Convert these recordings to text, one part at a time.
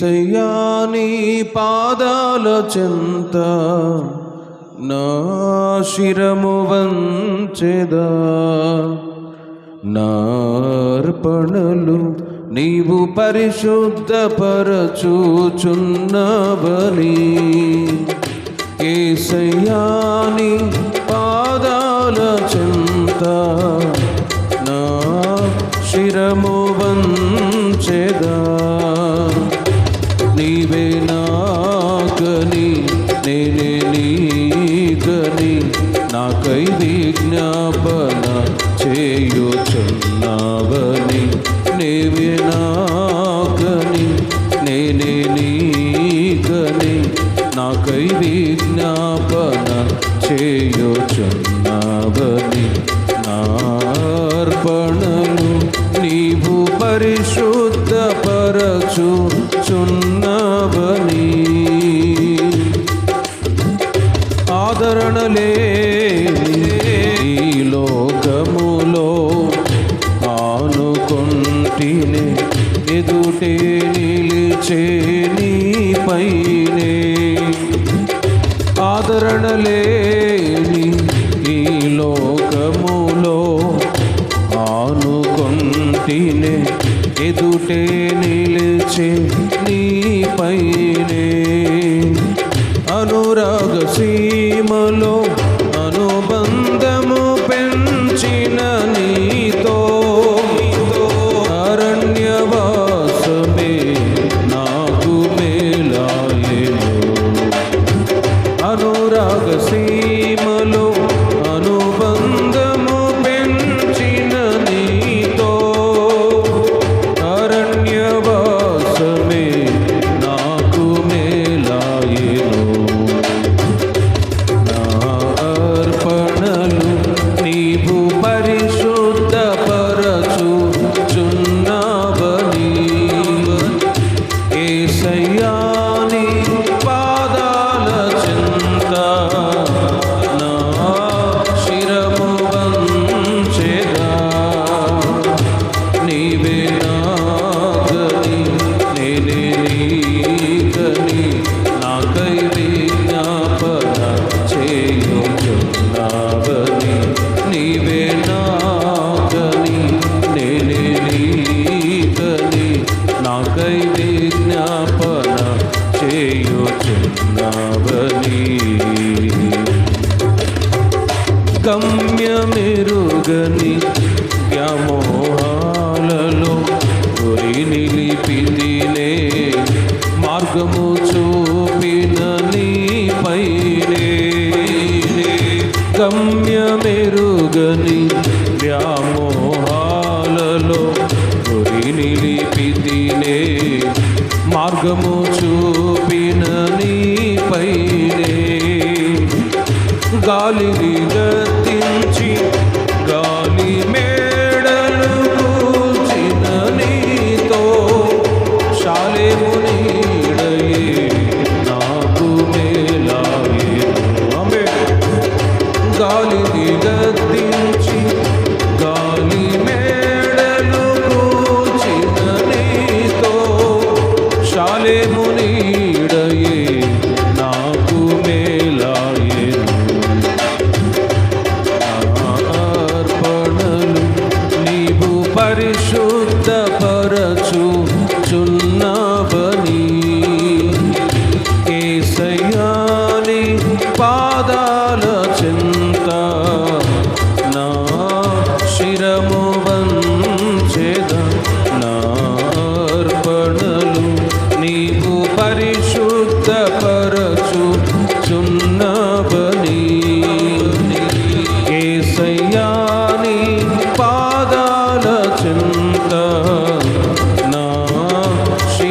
శయ్యాని పాదాల చింత నా శిరము వంచెదా. నార్పణలు నీవు పరిశుద్ధపరచుచున్నవని. కేసయ్యాని పాదాల చింత నా శిరము వంచెదా. నీవే నాకని నేనే నీకని నాకై విజ్ఞాపన చేయుచున్నావని నార్పణను నీవు పరిశుద్ధపరచు చున్నవని ఆదరణ లే మెరుగని వ్యామోహాలలో గురి నిలిపిదినే మార్గము చూపినని నీపైనే గమ్య మెరుగని వ్యామోహాలలో గురి నిలిపిదినే మార్గము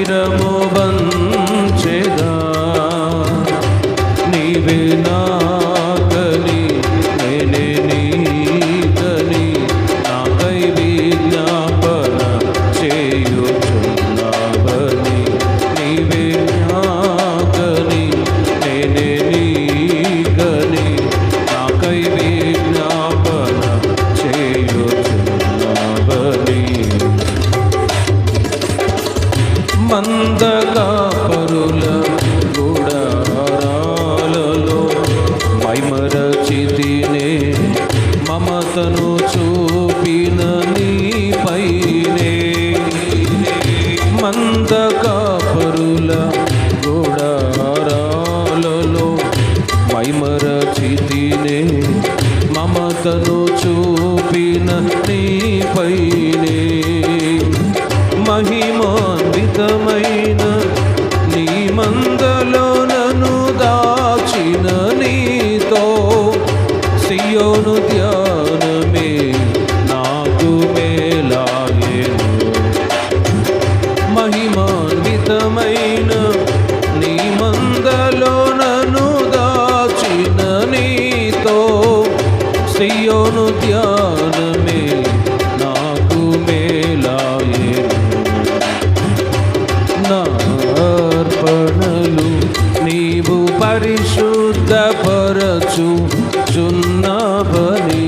वीरमो సియోను ధ్యానమే నాకు మేలాయేను నా అర్పణలు నీవు పరిశుద్ధపరచు చున్నవని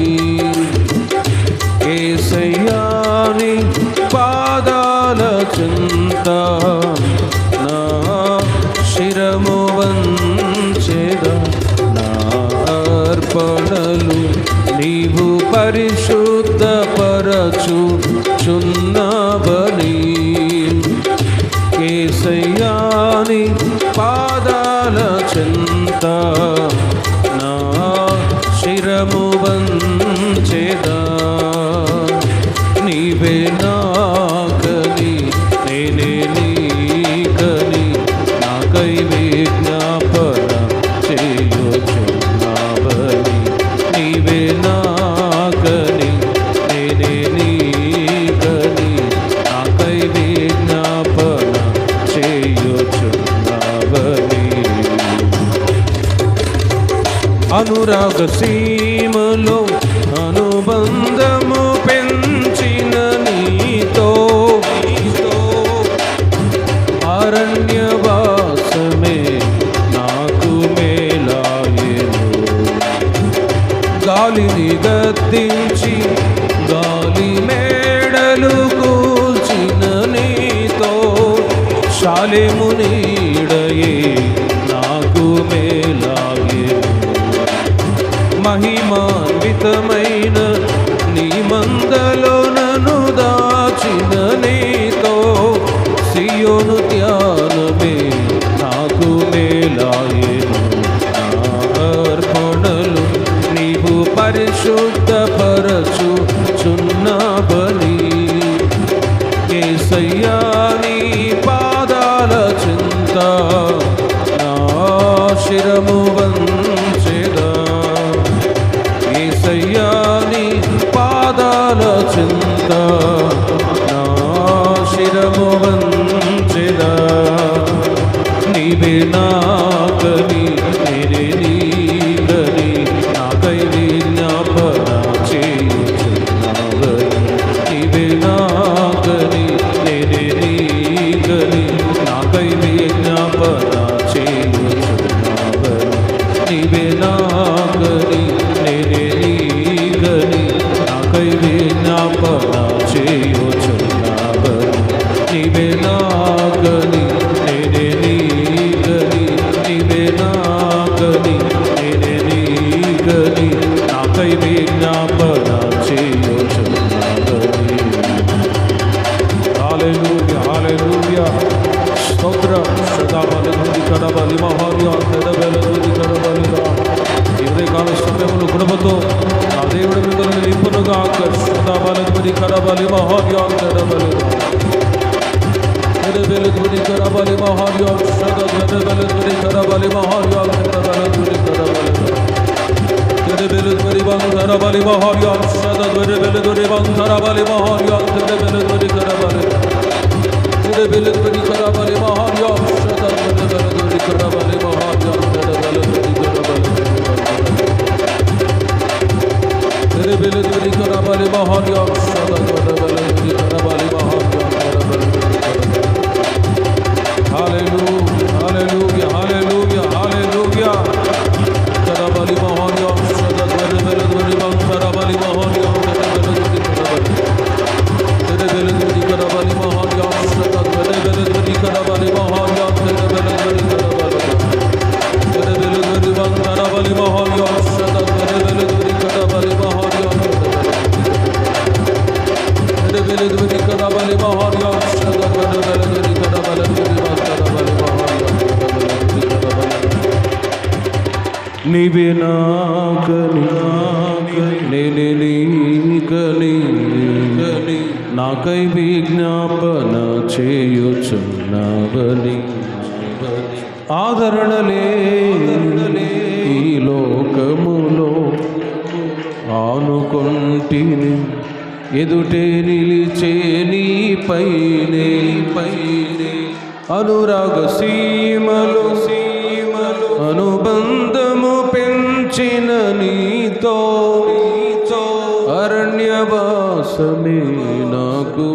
కేసయ్యాని పాదాల చింత నా శిరము వంచెద. నా అర్పణలు పరిశుద్ధపరచు చున్నవని కేసయ్యాని పాదాల చింత నా శిరము వంచేదా. నీవేనా అనురాగ అనుబంధము పెంచిన నీతో. అరణ్యవాసమే నాకు మేలాయను. గాలిని గద్దించి గాలి మేడలు కూల్చిన నీతో. శాలేముని మహిమాన్వితమైన నీ మందలో నను దాచిన నీతో. సియోను ధ్యానమే నాకు మేలాయను. అర్పణలు నీవు పరిశుద్ధపరచు చున్నబలి బలి. కేసయ్యా నీవే বলি মহরি অংশদান ধরে ধরে বলি ধরে বেলু ধরি বন্ধর বলি মহরি অংশদ ধরে বেলু ধরে বন্ধর বলি মহরি অংশদ বেলু ধরি ধরে বলি ধরে বেলু ধরি ধরে বলি। মহরি অংশদ ধরে বেলু ধরি ধরে বলি মহরি অংশদ বেলু ধরি ধরে বলি। ধরে বেলু ধরি ধরে বলি মহরি অংশ నీవే నాకని నేనే నీకని నాకై విజ్ఞాపన చేయుచున్నావని. ఆదరణలే ఈ లోకములో ఆనుకొంటిని ఎదుటే నిలిచే నీ పైనే పైనే అనురాగ సీమలు సీమలు అనుబంధ నీతో